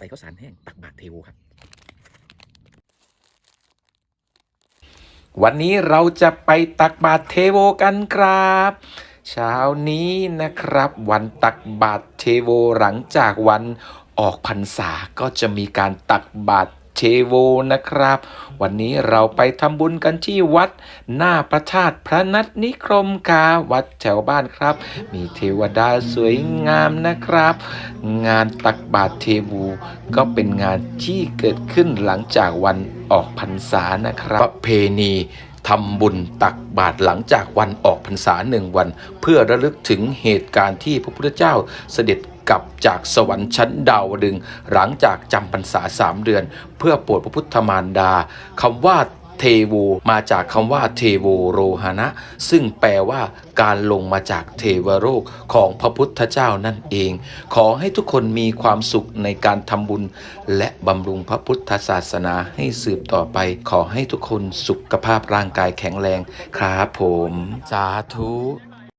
ใส่ข้าวสารแห้งตักบาตรเทโวครับ วันนี้เราจะไปตักบาตรเทโวกันครับ เช้านี้นะครับวันตักบาตรเทโวหลังจากวันออกพรรษาก็จะมีการตักบาตร เทโวนะครับ วันนี้เราไปทำบุญกันที่วัด หน้าพระธาตุพระนัทนิคมกาวัดแถวบ้านครับ มีเทวดาสวยงามนะครับ งานตักบาตรเทโวก็เป็นงานที่เกิดขึ้นหลังจากวันออกพรรษานะครับประเพณีทำบุญตักบาตรหลังจากวันออกพรรษาหนึ่งวัน เพื่อระลึกถึงเหตุการณ์ที่พระพุทธเจ้าเสด็จ กลับจากสวรรค์ชั้นดาวดึง หลังจากจำพรรษาสามเดือน เพื่อโปรดพระพุทธมารดาคำว่าเทโวมาจากคำว่าเทโวโรหณะ ซึ่งแปลว่าการลงมาจากเทวโลกของพระพุทธเจ้านั่นเอง ขอให้ทุกคนมีความสุขในการทำบุญ และบำรุงพระพุทธศาสนาให้สืบต่อไป ขอให้ทุกคนสุขภาพร่างกายแข็งแรงครับผม สาธุ